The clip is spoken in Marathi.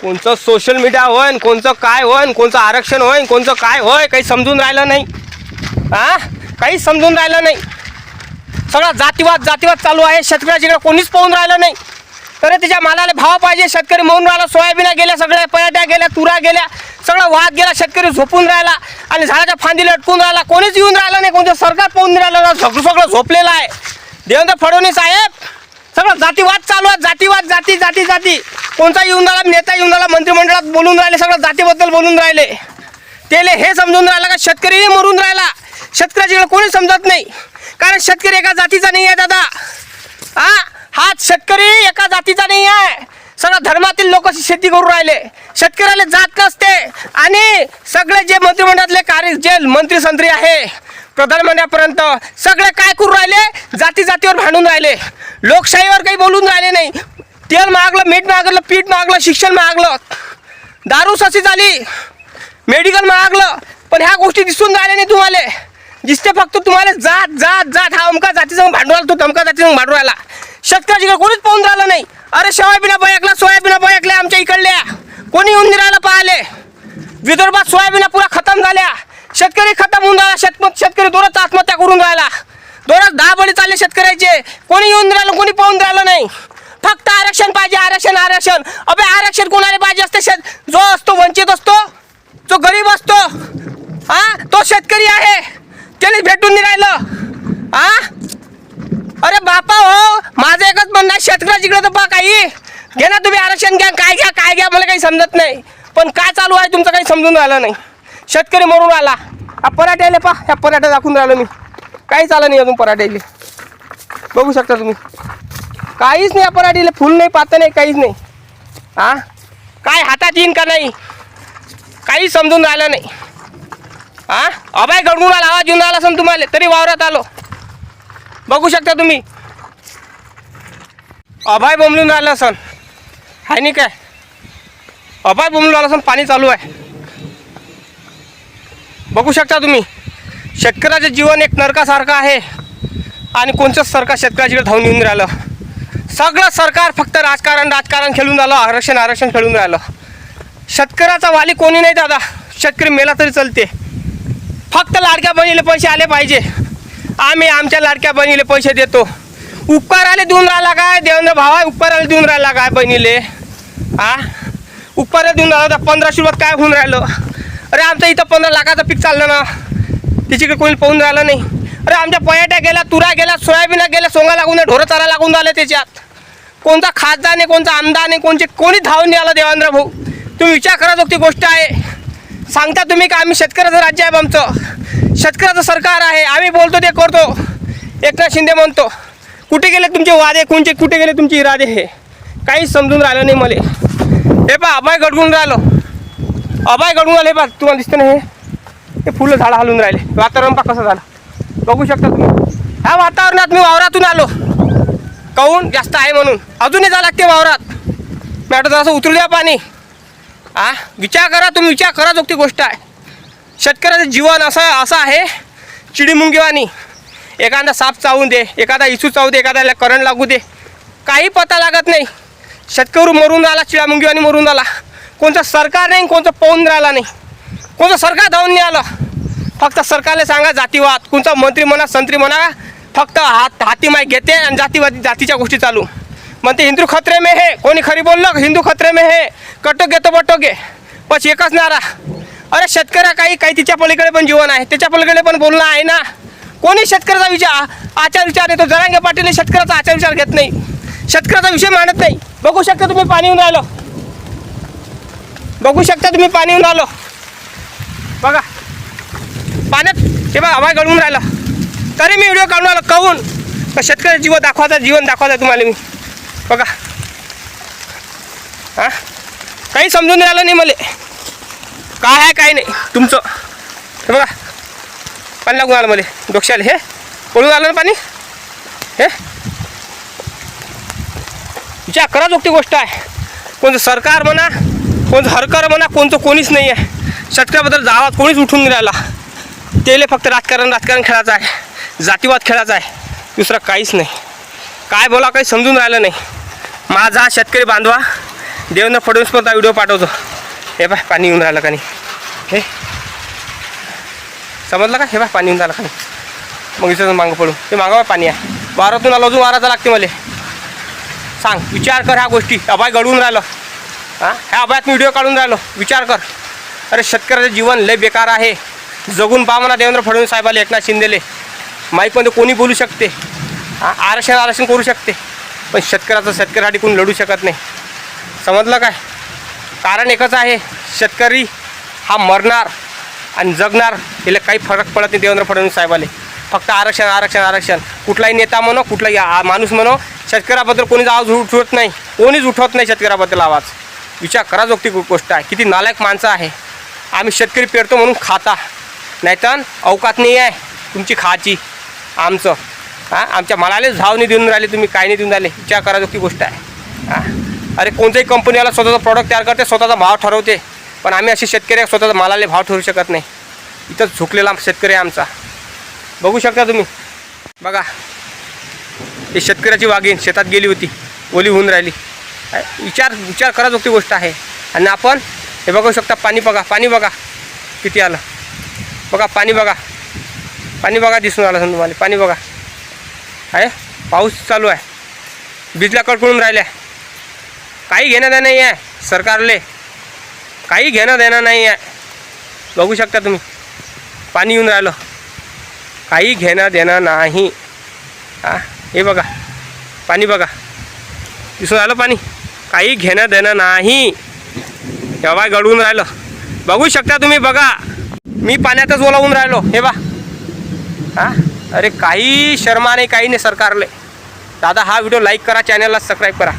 कोणचं सोशल मीडिया होईन कोणचं काय होईन कोणचं आरक्षण होईन कोणचं काय होय काही समजून राहिलं नाही. हा काही समजून राहिलं नाही. सगळा जातीवाद जातीवाद चालू आहे. शेतकऱ्याच्याकडे कोणीच पाहून राहिलं नाही. अरे तिच्या मालाला भाव पाहिजे. शेतकरी म्हणून राहिला सोयाबीन गेल्या सगळ्या पयाट्या गेल्या तुरा गेल्या सगळा वाद गेला शेतकरी झोपून राहिला आणि झाडाच्या फांदीला अटकून राहिला. कोणीच येऊन राहिलं नाही कोणतं सरकार पाहून नाही राहिलं. सगळं सगळं झोपलेलं आहे. देवेंद्र फडणवीस साहेब सगळं जातीवाद चालू आहे. जातीवाद जाती जाती जाती. कोणता येऊन राहिला? नेता येऊन राहिला मंत्रिमंडळात बोलून राहिले सगळं जातीबद्दल बोलून राहिले. त्याले हे समजून राहिला का शेतकरीही मरून राहिला? शेतकऱ्याच्याकडे कोणी समजत नाही. कारण शेतकरी एका जातीचा नाही आहे दादा. हा हा शेतकरी एका जातीचा नाही आहे. सगळं धर्मातील लोक शेती करून राहिले. शेतकऱ्याला जात नसते. आणि सगळे जे मंत्रिमंडळातले कार्य जे मंत्री संत्री आहे प्रधानमंत्र्यापर्यंत सगळे काय करू राहिले? जाती जातीवर भांडून राहिले. लोकशाहीवर काही बोलून राहिले नाही. तेल मागलं मीठ मागलं पीठ मागलं शिक्षण मागलं. दारू ससी झाली मेडिकल मागलं पण ह्या गोष्टी दिसून राहिल्या नाही तुम्हाला. दिसते फक्त तुम्हाला जात जात जात हा अमका जातीचा मग भांडू राहिला तो तमका जातीचा मग भांडू राहिला शेतकऱ्याची कोणीच पाहून राहिलं नाही. अरे सोयाबीना बयकला सोयाबीना बयकल्या आमच्या इकडल्या. कोणी येऊन नाही राहिलं पाहिले? विदर्भात सोयाबीना पुरा खतम झाल्या. शेतकरी खतम होऊन राहिला शेत शेतकरी दोनच आत्महत्या करून राहिला. दोनच दहा बळी चालले शेतकऱ्याचे. कोणी येऊन राहिलं कोणी पाहून राहिलं नाही. फक्त आरक्षण पाहिजे आरक्षण आरक्षण. अबे आरक्षण कोणाला पाहिजे असते? शेत जो असतो वंचित असतो जो गरीब असतो हा तो शेतकरी आहे. त्याने भेटून नाही राहिलं. हा? अरे बापा हो माझं एकच म्हणणं आहे शेतकऱ्याच्याकडे तर पा काही घे ना तुम्ही आरक्षण घ्या काय घ्या काय घ्या मला काही समजत नाही. पण काय चालू आहे तुमचं काही समजून राहिलं नाही. शेतकरी मरून आला. हा पराठ्याला पहा ह्या पराठ्या दाखवून राहिलो मी. काही चालं नाही अजून पराठ्याले. बघू शकता तुम्ही. काहीच नाही आपण पराठीला फुल नाही पातं नाही काहीच नाही. हा? काय हातात येईन का नाही? काही समजून राहिलं नाही. हा? अभय गडगुण आला आवाज येऊन राहिला समजून तुम्हाला तरी वावरात आलो. बघू शकता तुम्ही. अभय बोंबलून राहिलं सन आहे नाही काय? अभय बोंबलून आला सन पाणी चालू आहे. बघू शकता तुम्ही. शेतकऱ्याचं जीवन एक नरकासारखं आहे. आणि कोणचंच सरकार शेतकऱ्याच्याकडे धावून येऊन राहिलं? सगळं सरकार फक्त राजकारण राजकारण खेळून राहिलं आरक्षण आरक्षण खेळून राहिलं. शेतकऱ्याचा वाली कोणी नाही दादा. शेतकरी मेला तरी चालते. फक्त लाडक्या बहिणीले पैसे आले पाहिजे. आम्ही आमच्या लाडक्या बहिणीले पैसे देतो. उपकाराले देऊन राहिला काय? देवेंद्र भावा उपकाराला देऊन राहिला काय बहिणीले? आ? उपकाराला देऊन राहिला पंधराशे रुपयात काय होऊन राहिलं? अरे आमचं इथं पंधरा लाखाचं पीक चाललं ना. तिच्याकडे कोणी पाहून राहिलं नाही. अरे आमच्या पयाट्या गेल्या तुरा गेल्या सोयाबीन गेल्या सोंगा लागून ढोरं चारा लागून आले त्याच्यात. कोणता खासदार नाही कोणता आमदार नाही कोणचे कोणी धावून आलं देवेंद्र भाऊ. तुम्ही विचार करा ती गोष्ट आहे. सांगता तुम्ही का आम्ही शेतकऱ्याचं राज्य आहे आमचं? शेतकऱ्याचं सरकार आहे आम्ही बोलतो ते करतो. एकनाथ शिंदे म्हणतो कुठे गेले तुमचे वादे? कोणचे कुठे गेले तुमचे इरादे हे? काहीच समजून राहिलं नाही मला. हे पा अभय गडगून राहिलो. अभय गडगून राहिले पा तुम्हाला दिसतं ना हे? हे फुलं झाडं हलून राहिले. वातावरण पा कसं झालं. बघू शकता तुम्ही. ह्या वातावरणात मी वावरातून आलो. काऊन? जास्त आहे म्हणून. अजूनही जा लागते वावरात. मॅटर जरासं उतरू द्या पाणी. आ? विचार करा तुम्ही विचार करा जोगती गोष्ट आहे. शेतकऱ्याचं जीवन असं असं आहे. चिडीमुंगीवानी एखादा साप चावून दे एखादा इसू चावू दे एखाद्याला करंट लागू दे. काही पता लागत नाही. शेतकरी मरून राहिला चिडामुंगीवानी मरून राहिला कोणतं सरकार नाही कोणतं पाहून राहिला नाही. कोणतं सरकार धावून नाही आलं. फक्त सरकारला सांगा जातीवाद. कोणता मंत्री म्हणा संत्री म्हणा फक्त हात हाती माय घेते आणि जातीवादी जातीच्या गोष्टी चालू. म्हणते हिंदू खतरे मे हे. कोणी खरी बोललं? हिंदू खतरे मे हे. कटोगे तो बटोगे बस एकच नारा. अरे शेतकऱ्या काही काही तिच्या पलीकडे पण जीवन आहे. त्याच्या पलीकडे पण बोलणं आहे ना. कोणी शेतकऱ्याचा विचार आचार विचार येतो जरांगे पाटील शेतकऱ्याचा आचार विचार घेत नाही. शेतकऱ्याचा विषय मांडत नाही. बघू शकता तुम्ही पाणी येऊन राहिलं. बघू शकता तुम्ही पाणी येऊन राहिलं. बघा. पाण्यात हे बघा हवा गळून राहिला. तरी मी व्हिडिओ काढून आलो कहून? शेतकऱ्याचं शेतकरी जीवन दाखवायचा जीवन दाखवायचा तुम्हाला मी. बघा. हा? काही समजून राहिलं नाही मला. काय आहे काय नाही. तुमचं. हे बघा. पाणी लागून आलं मला. डोक्याला हे? पळून आलं ना पाणी? हे? विचार करा जोगती गोष्ट आहे. कोणतं सरकार म्हणा कोणतं हरकर म्हणा कोणतं कोणीच नाही आहे शेतकऱ्याबद्दल जावा कोणीच उठून राहिला. तेले फक्त राजकारण राजकारण खेळायचं आहे. जातीवाद खेळायचा आहे. दुसरं काहीच नाही. काय बोला काही समजून राहिलं नाही. माझा शेतकरी बांधवा देवेंद्र फडणवीस पण व्हिडिओ पाठवतो. हे बाय पाणी येऊन राहिलं का नाही? हे. समजलं का? हे बाय पाणी येऊन राहिलं का नाही? मग इथं मागं पडू. ते मागं पाणी आहे वारातून आलो अजून वाराचा लागते मला. सांग विचार कर ह्या गोष्टी. अभय घडवून राहिलं. हां? ह्या अभयात मी व्हिडिओ काढून राहिलो. विचार कर. अरे शेतकऱ्याचं जीवन लय बेकार आहे. जगून पहा म्हणा देवेंद्र फडणवीस साहेबाले एकनाथ शिंदेले. माईकमध्ये कोणी बोलू शकते? आरक्षण आरक्षण करू शकते. पण शेतकऱ्याचं शेतकऱ्यासाठी कोणी लढू शकत नाही. समजलं काय? कारण एकच आहे शेतकरी हा मरणार आणि जगणार याला काही फरक पडत नाही देवेंद्र फडणवीस साहेबाले. फक्त आरक्षण आरक्षण आरक्षण. कुठलाही नेता म्हणो कुठलाही माणूस म्हणो शेतकऱ्याबद्दल कोणीच आवाज उठवत नाही. कोणीच उठवत नाही शेतकऱ्याबद्दल आवाज. विचार करा जोगती गोष्ट आहे. किती नालायक माणसं आहे. आम्ही शेतकरी पेरतो म्हणून खाता. नाहीतर अवकात नाही आहे तुमची खाची आमचं. हां आमच्या मालालेच भाव नाही देऊन राहिले तुम्ही काय नाही देऊन राहिले. विचार करा गोष्ट आहे. हां. अरे कोणत्याही कंपनीवाला स्वतःचा प्रॉडक्ट तयार करते स्वतःचा भाव ठरवते. पण आम्ही असे शेतकरी आहे, स्वतःचा मालाले भाव ठरवू शकत नाही. इथं झुकलेला शेतकरी आहे आमचा. बघू शकता तुम्ही. बघा. हे शेतकऱ्याची वाघीण शेतात गेली होती. ओली होऊन राहिली. विचार विचार करा गोष्ट आहे. आणि आपण हे बघू शकता पाणी बघा पाणी बघा. किती आलं. बघा पाणी बघा. पाणी बघा दिसून आलं समजा तुम्हाला. पाणी बघा. आहे? पाऊस चालू आहे. बिजला कडकडून राहिल्या. काही घेणं देणं नाही आहे सरकारले. काही घेणं देणं नाही आहे बघू शकता तुम्ही. पाणी येऊन राहिलं. काही घेणं देणं नाही. हा? हे बघा. पाणी बघा. दिसून राहिलं पाणी? काही घेणं देणं नाही. तेव्हा गडवून राहिलं? बघू शकता तुम्ही बघा. मी पाण्यातच ओलावून राहिलो. हे बा. हा? अरे काही शर्मा नाही काही नाही सरकारले. दादा हा व्हिडिओ लाईक करा चॅनलला सबस्क्राईब करा.